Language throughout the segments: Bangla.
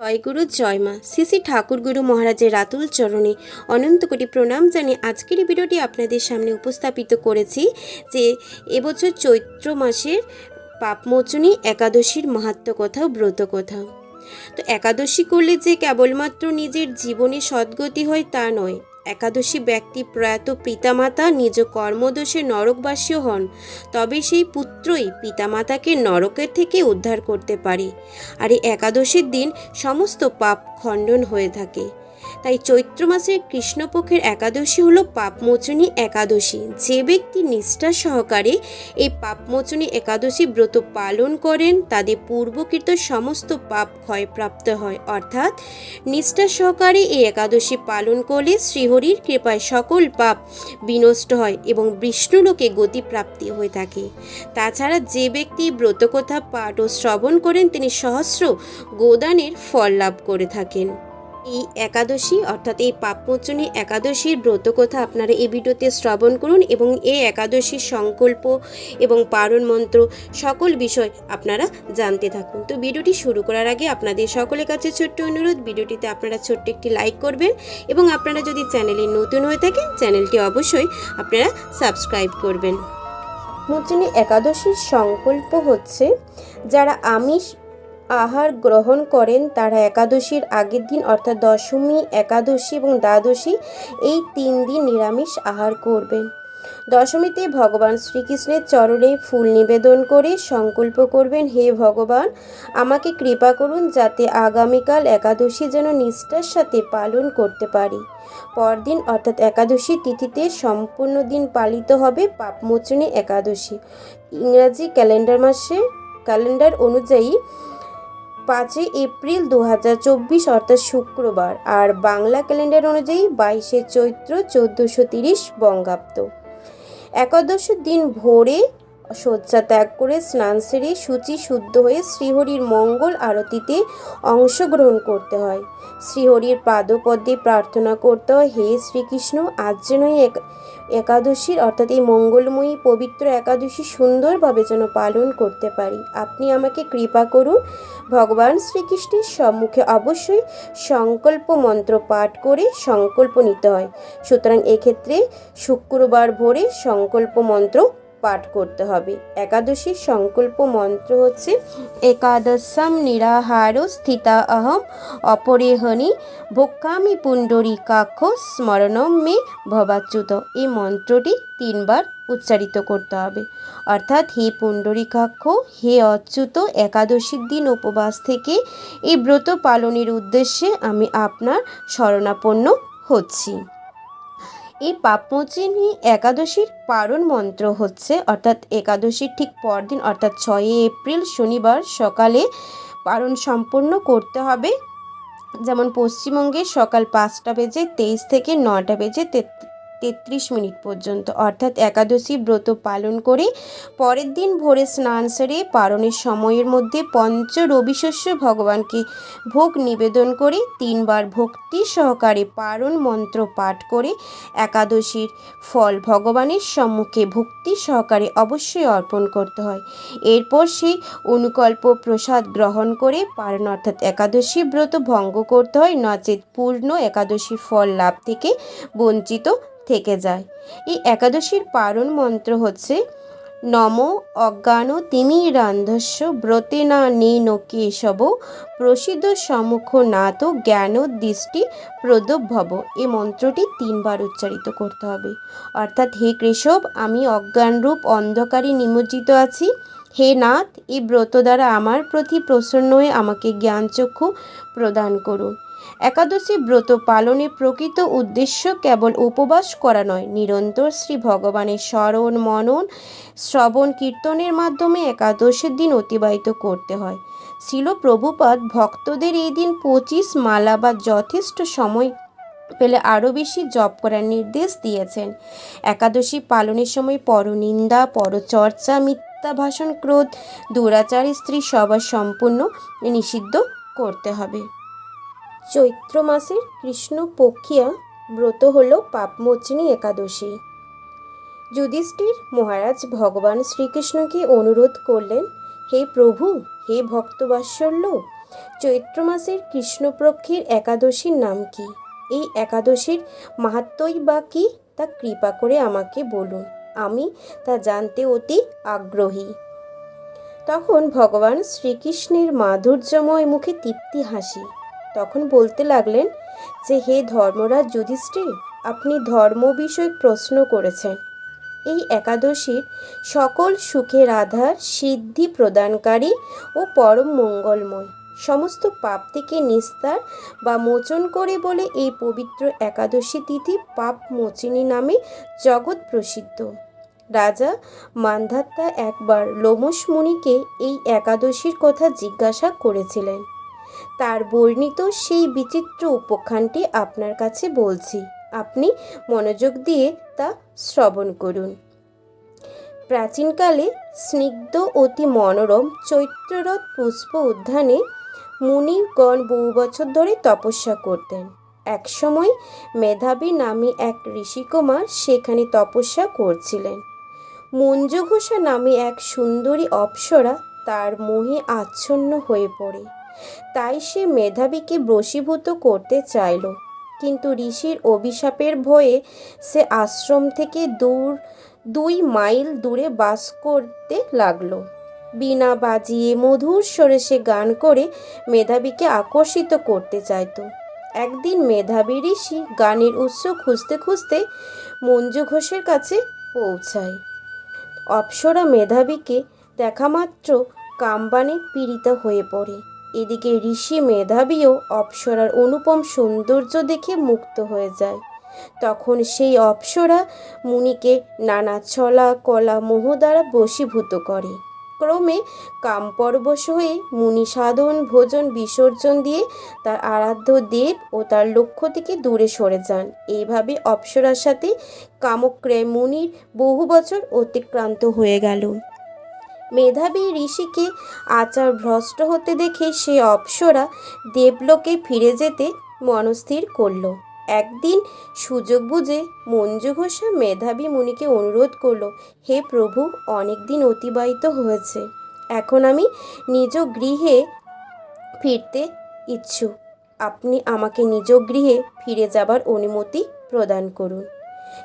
জয়গুরু জয় মা। শ্রী শ্রী ঠাকুরগুরু মহারাজের রাতুল চরণে অনন্ত কোটি প্রণাম জানিয়ে আজকের এই ভিডিওটি আপনাদের সামনে উপস্থাপিত করেছি যে এবছর চৈত্র মাসের পাপমোচনী একাদশীর মাহাত্ম কথা ব্রত কথা। তো একাদশী করলে যে কেবলমাত্র নিজের জীবনে সদ্গতি হয় তা নয় একাদশী ব্যক্তি প্রয়াত পিতামাতা নিজ কর্মদোষে নরকবাসীও হন, তবে সেই পুত্রই পিতামাতাকে নরকের থেকে উদ্ধার করতে পারে। আর এই একাদশীর দিন সমস্ত পাপ খণ্ডন হয়ে থাকে। তাই চৈত্র মাসের কৃষ্ণপক্ষের একাদশী হলো পাপমোচনী একাদশী। যে ব্যক্তি নিষ্ঠা সহকারে এই পাপমোচনী একাদশী ব্রত পালন করেন, তাদের পূর্বকৃত সমস্ত পাপ ক্ষয়প্রাপ্ত হয়। অর্থাৎ নিষ্ঠা সহকারে এই একাদশী পালন করলে শ্রীহরির কৃপায় সকল পাপ বিনষ্ট হয় এবং বিষ্ণুলোকে গতিপ্রাপ্তি হয়ে থাকে। তাছাড়া যে ব্যক্তি ব্রতকথা পাঠ ও শ্রবণ করেন, তিনি সহস্র গোদানের ফল লাভ করে থাকেন। এই একাদশী অর্থাৎ এই পাপমোচনী একাদশীর ব্রতকথা আপনারা এই ভিডিওতে শ্রবণ করুন এবং এই একাদশীর সংকল্প এবং পারণ মন্ত্র সকল বিষয় আপনারা জানতে থাকুন। তো ভিডিওটি শুরু করার আগে আপনাদের সকলের কাছে ছোট্ট অনুরোধ, ভিডিওটিতে আপনারা ছোট্ট একটি লাইক করবেন এবং আপনারা যদি চ্যানেলে নতুন হয়ে থাকেন, চ্যানেলটি অবশ্যই আপনারা সাবস্ক্রাইব করবেন। মোচনী একাদশীর সংকল্প হচ্ছে, যারা আমিষ আহার গ্রহণ করেন তারা একাদশীর আগের দিন, অর্থাৎ দশমী, একাদশী এবং দ্বাদশী, এই তিন দিন নিরামিষ আহার করবেন। দশমীতে ভগবান শ্রীকৃষ্ণের চরণে ফুল নিবেদন করে সংকল্প করবেন, হে ভগবান, আমাকে কৃপা করুন যাতে আগামীকাল একাদশী যেন নিষ্ঠার সাথে পালন করতে পারি। পরদিন, অর্থাৎ একাদশী তিথিতে সম্পূর্ণ দিন পালিত হবে পাপমোচনী একাদশী। ইংরাজি ক্যালেন্ডার মাসে, ক্যালেন্ডার অনুযায়ী পাঁচই এপ্রিল দু হাজার চব্বিশ, অর্থাৎ শুক্রবার, আর বাংলা ক্যালেন্ডার অনুযায়ী বাইশে চৈত্র চোদ্দোশো তিরিশ বঙ্গাব্দ। একাদশ দিন ভোরে শয্যা ত্যাগ করে স্নান সেরে শুচি শুদ্ধ হয়ে শ্রীহরির মঙ্গল আরতিতে অংশগ্রহণ করতে হয়। শ্রীহরির পাদপদ্মে প্রার্থনা করতে হয়, হে শ্রীকৃষ্ণ, আজ যেন একাদশীর অর্থাৎ এই মঙ্গলময়ী পবিত্র একাদশী সুন্দরভাবে যেন পালন করতে পারি। আপনি আমাকে কৃপা করুন, ভগবান শ্রীকৃষ্ণের সম্মুখে অবশ্যই সংকল্প মন্ত্র পাঠ করে সংকল্প নিতে হয়। সুতরাং এক্ষেত্রে শুক্রবার ভোরে সংকল্প মন্ত্র পাঠ করতে হবে। একাদশীর সংকল্প মন্ত্র হচ্ছে, একাদশম নিরাহার স্থিতা অহম অপরেহনি ভোক্কামি পুণ্ডরী কাক্ষ স্মরণম মে ভবাচ্যুত। এই মন্ত্রটি তিনবার উচ্চারিত করতে হবে। অর্থাৎ, হে পুণ্ডরীকাক্ষ হে অচ্যুত একাদশীর দিন উপবাস থেকে এই ব্রত পালনের উদ্দেশ্যে আমি আপনার শরণাপন্ন হচ্ছি। এই পাপমোচিনী একাদশীর পারণ মন্ত্র হচ্ছে, অর্থাৎ একাদশীর ঠিক পরদিন, অর্থাৎ ছয়ই এপ্রিল শনিবার সকালে পারণ সম্পন্ন করতে হবে। যেমন পশ্চিমবঙ্গে সকাল পাঁচটা বেজে তেইশ থেকে নটা বেজে তেত্রিশ মিনিট পর্যন্ত। অর্থাৎ একাদশী ব্রত পালন করে পরের দিন ভোরে স্নান সেরে পারণের সময়ের মধ্যে পঞ্চ রবিশস্য ভগবানকে ভোগ নিবেদন করে তিনবার ভক্তি সহকারে পারণ মন্ত্র পাঠ করে একাদশীর ফল ভগবানের সম্মুখে ভক্তি সহকারে অবশ্যই অর্পণ করতে হয়। এরপর সেই অনুকল্প প্রসাদ গ্রহণ করে পারণ অর্থাৎ একাদশী ব্রত ভঙ্গ করতে হয়। নচেত পূর্ণ একাদশীর ফল লাভ থেকে বঞ্চিত থেকে যায়। এই একাদশীর পারণ মন্ত্র হচ্ছে, নম অজ্ঞান তিমিরান্ধস্য ব্রতে না নেন কেশব প্রসিদ্ধ সম্মুখ নাত জ্ঞান দৃষ্টি প্রদভব। এই মন্ত্রটি তিনবার উচ্চারিত করতে হবে। অর্থাৎ, হে কেশব, আমি অজ্ঞানরূপ অন্ধকারে নিমজ্জিত আছি। হে নাথ, এই ব্রত দ্বারা আমার প্রতি প্রসন্ন হয়ে আমাকে জ্ঞানচক্ষু প্রদান করুন। একাদশী ব্রত পালনের প্রকৃত উদ্দেশ্য কেবল উপবাস করা নয়, নিরন্তর শ্রী ভগবানের স্মরণ, মনন, শ্রবণ, কীর্তনের মাধ্যমে একাদশীর দিন অতিবাহিত করতে হয়। শিল প্রভুপাদ ভক্তদের এই দিন পঁচিশ মালা বা যথেষ্ট সময় পেলে আরও বেশি জপ করার নির্দেশ দিয়েছেন। একাদশী পালনের সময় পরনিন্দা, পরচর্চা মিথ্যা ভাষণ ক্রোধ, দুরাচার স্ত্রী সবার সম্পূর্ণ নিষিদ্ধ করতে হবে। চৈত্র মাসের কৃষ্ণপক্ষিয়া ব্রত হল পাপমোচনী একাদশী। যুধিষ্ঠির মহারাজ ভগবান শ্রীকৃষ্ণকে অনুরোধ করলেন, হে প্রভু, হে ভক্তবাৎসল্য, চৈত্র মাসের কৃষ্ণপক্ষের একাদশীর নাম কি? এই একাদশীর মাহাত্মই বা কী? তা কৃপা করে আমাকে বলুন, আমি তা জানতে অতি আগ্রহী তখন ভগবান শ্রীকৃষ্ণের মাধুর্যময় মুখে তৃপ্তি হাসি। তখন বলতে লাগলেন, যে হে ধর্মরাজ যুধিষ্ঠির, আপনি ধর্ম বিষয়ক প্রশ্ন করেছেন। এই একাদশীর সকল সুখের আধার সিদ্ধি প্রদানকারী ও পরম মঙ্গলময়। সমস্ত পাপ থেকে নিস্তার বা মোচন করে বলে এই পবিত্র একাদশী তিথি পাপ মোচিনী নামে জগৎ প্রসিদ্ধ। রাজা মান্ধাত্তা একবার লোমস মুনিকে এই একাদশীর কথা জিজ্ঞাসা করেছিলেন। তার বর্ণিত সেই বিচিত্র উপাখ্যানটি আপনার কাছে বলছি। আপনি মনোযোগ দিয়ে তা শ্রবণ করুন। প্রাচীনকালে স্নিগ্ধ অতি মনোরম চৈত্ররথ পুষ্প উদ্যানে মুনিগণ বহু বছর ধরে তপস্যা করতেন। একসময় মেধাবী নামে এক ঋষিকুমার সেখানে তপস্যা করছিলেন। মঞ্জুঘোষা নামে এক সুন্দরী অপ্সরা তার মোহে আচ্ছন্ন হয়ে পড়ে। তাই সে মেধাবীকে বশীভূত করতে চাইল। কিন্তু ঋষির অভিশাপের ভয়ে সে আশ্রম থেকে দূর, দুই মাইল দূরে বাস করতে লাগল। বীণা বাজিয়ে মধুর স্বরে সে গান করে মেধাবীকে আকর্ষিত করতে চাইতো। একদিন মেধাবী ঋষি গানের উৎস খুঁজতে খুঁজতে মঞ্জু ঘোষের কাছে পৌঁছায়। অপ্সরা মেধাবীকে দেখামাত্র কামবানে পীড়িত হয়ে পড়ে। এদিকে ঋষি মেধাবীও অপ্সরার অনুপম সৌন্দর্য দেখে মুক্ত হয়ে যায়। তখন সেই অপ্সরা মুনিকে নানা ছলা, কলা, মোহ দ্বারা বশীভূত করে। ক্রমে কামপরবশ হয়ে মুনি সাধন, ভোজন, বিসর্জন দিয়ে তার আরাধ্য দেব ও তার লক্ষ্য থেকে দূরে সরে যান। এইভাবে অপ্সরার সাথে কামক্রয় মুনির বহু বছর অতিক্রান্ত হয়ে গেল। মেধাবী ঋষিকে আচার ভ্রষ্ট হতে দেখে সে অপ্সরা দেবলোকে ফিরে যেতে মনস্থির করল। একদিন সুযোগ বুঝে মঞ্জু ঘোষা মেধাবী মুনিকে অনুরোধ করল, হে প্রভু অনেক দিন অতিবাহিত হয়েছে। এখন আমি নিজ গৃহে ফিরতে ইচ্ছুক। আপনি আমাকে নিজ গৃহে ফিরে যাবার অনুমতি প্রদান করুন।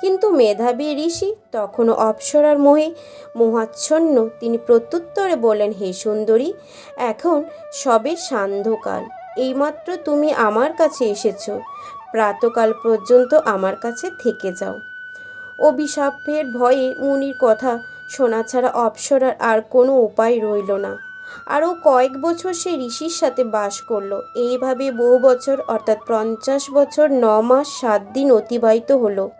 কিন্তু মেধাবী ঋষি তখনও অপ্সরার মোহে মোহাচ্ছন্ন। তিনি প্রত্যুত্তরে বলেন হে সুন্দরী, এখন সবে সান্ধ্যকাল। এইমাত্র তুমি আমার কাছে এসেছ। প্রাতকাল পর্যন্ত আমার কাছে থেকে যাও। অভিশাপের ভয়ে মুনির কথা শোনা ছাড়া অপ্সরার আর কোনো উপায় রইল না। আরও কয়েক বছর সে ঋষির সাথে বাস করল। এইভাবে বহু বছর, অর্থাৎ পঞ্চাশ বছর, ন মাস, সাত দিন অতিবাহিত হলো।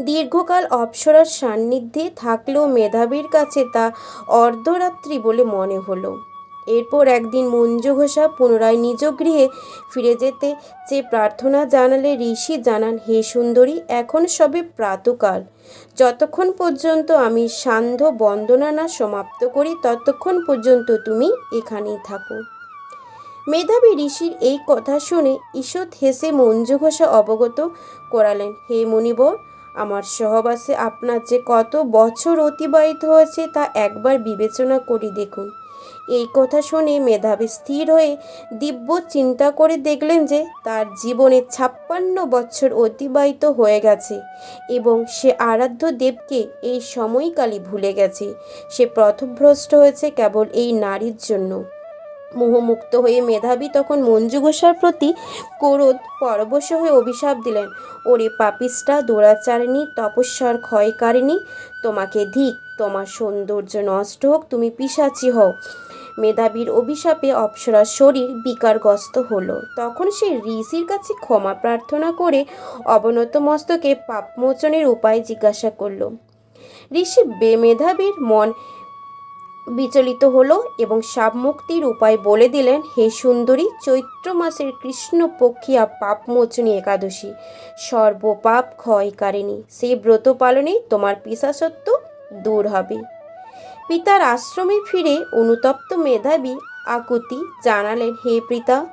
দীর্ঘকাল অপ্সরার সান্নিধ্যে থাকলেও মেধাবীর কাছে তা অর্ধরাত্রি বলে মনে হলো। এরপর একদিন মঞ্জু ঘোষা পুনরায় নিজ গৃহে ফিরে যেতে যে প্রার্থনা জানালে ঋষি জানান, হে সুন্দরী, এখন সবে প্রাতকাল। যতক্ষণ পর্যন্ত আমি সান্ধ্য বন্দনা না সমাপ্ত করি, ততক্ষণ পর্যন্ত তুমি এখানেই থাকো। মেধাবী ঋষির এই কথা শুনে ঈষৎ হেসে মঞ্জু ঘোষা অবগত করালেন, হে মুনিবর আমার সহবাসে আপনার যে কত বছর অতিবাহিত হয়েছে তা একবার বিবেচনা করে দেখুন। এই কথা শুনে মেধাবী স্থির হয়ে দিব্য চিন্তা করে দেখলেন যে তার জীবনে ছাপ্পান্ন বছর অতিবাহিত হয়ে গেছে এবং সে আরাধ্য দেবকে এই সময়কালই ভুলে গেছে। সে প্রথভ্রষ্ট হয়েছে কেবল এই নারীর জন্য। মোহমুক্ত হয়ে মেধাবী তখন মঞ্জু ঘোষার প্রতি ক্রোধ, পরবশ হয়ে অভিশাপ দিলেন। ওরে পাপিষ্টা দোরাচারিণী তপস্যার ক্ষয়কারিণী, তোমাকে ধিক, তোমার সৌন্দর্য নষ্ট হোক, তুমি পিসাচি হও। মেধাবীর অভিশাপে অপ্সরার শরীর বিকারগ্রস্ত হলো। তখন সে ঋষির কাছে ক্ষমা প্রার্থনা করে অবনত মস্তকে পাপমোচনের উপায় জিজ্ঞাসা করল। ঋষি বেমেধাবীর মন বিচলিত হলো এবং মুক্তির উপায় বলে দিলেন, হে সুন্দরী, চৈত্র মাসের কৃষ্ণপক্ষিয়া পাপমোচনী একাদশী। সর্বপাপ ক্ষয় ক্ষয়কারিণী। সেই ব্রত পালনে তোমার পিসাসত্ব দূর হবে পিতার আশ্রমে ফিরে অনুতপ্ত মেধাবী আকুতি জানালেন, হে পিতা,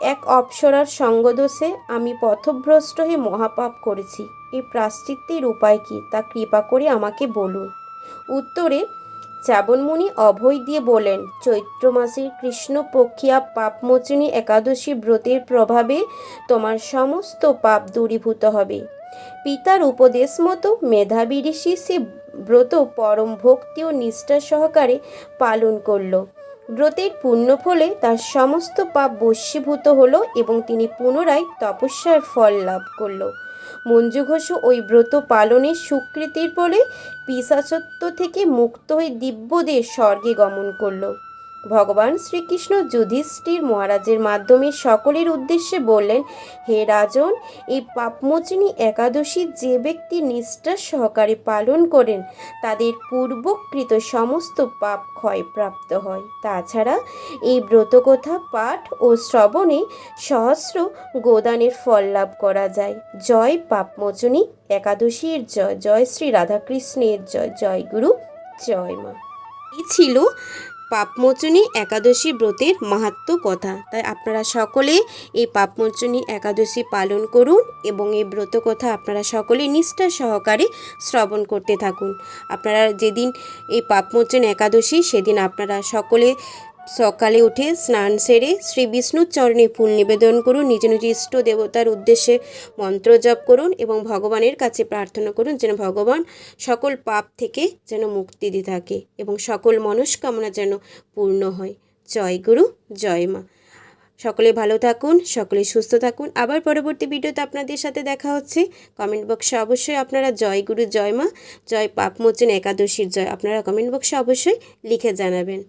এক অপ্সরার সঙ্গদোষে আমি পথভ্রষ্ট হয়ে মহাপাপ করেছি। এই প্রাশ্চিত্যের উপায় কি? তা কৃপা করে আমাকে বলুন উত্তরে চাবনমুনি অভয় দিয়ে বলেন, চৈত্র মাসের কৃষ্ণপক্ষিয়া পাপমোচনী একাদশী ব্রতের প্রভাবে তোমার সমস্ত পাপ দূরীভূত হবে। পিতার উপদেশ মতো মেধাবী ঋষি সে ব্রত পরম ভক্তি ও নিষ্ঠা সহকারে পালন করল। ব্রতের পূর্ণ ফলে তার সমস্ত পাপ বশীভূত হলো এবং তিনি পুনরায় তপস্যার ফল লাভ করল। মঞ্জু ঘোষ ওই ব্রত পালনের স্বীকৃতির ফলে পিসাচত্ব থেকে মুক্ত হয়ে দিব্যদের স্বর্গে গমন করল। ভগবান শ্রীকৃষ্ণ যুধিষ্ঠির মহারাজের মাধ্যমে সকলের উদ্দেশ্যে বললেন, হে রাজন, এই পাপমোচনী একাদশী যে ব্যক্তি নিষ্ঠা সহকারে পালন করেন, তাদের পূর্বকৃত সমস্ত পাপ ক্ষয়প্রাপ্ত হয়। তাছাড়া এই ব্রতকথা, পাঠ ও শ্রবণে সহস্র গোদানের ফল লাভ করা যায়। জয় পাপমোচনী একাদশীর জয়। জয় শ্রী রাধাকৃষ্ণের জয়। জয় গুরু। জয় মা। ছিল পাপমোচনী একাদশী ব্রতের মাহাত্ম কথা। তাই আপনারা সকলে এই পাপমোচনী একাদশী পালন করুন এবং এই ব্রত কথা আপনারা সকলে নিষ্ঠা সহকারে শ্রবণ করতে থাকুন। আপনারা যেদিন এই পাপমোচন একাদশী, সেদিন আপনারা সকলে সকালে উঠে স্নান সেরে শ্রী বিষ্ণুর চরণে ফুল নিবেদন করুন। নিজ নিজ ইষ্ট দেবতার উদ্দেশ্যে মন্ত্র জপ করুন এবং ভগবানের কাছে প্রার্থনা করুন যেন ভগবান সকল পাপ থেকে যেন মুক্তি দিয়ে থাকে এবং সকল মনস্কামনা যেন পূর্ণ হয়। জয় গুরু, জয় মা। সকলে ভালো থাকুন, সকলে সুস্থ থাকুন। আবার পরবর্তী ভিডিওতে আপনাদের সাথে দেখা হচ্ছে। কমেন্ট বক্সে অবশ্যই আপনারা জয় গুরু, জয় মা, জয় পাপমোচন একাদশীর জয় আপনারা কমেন্ট বক্সে অবশ্যই লিখে জানাবেন।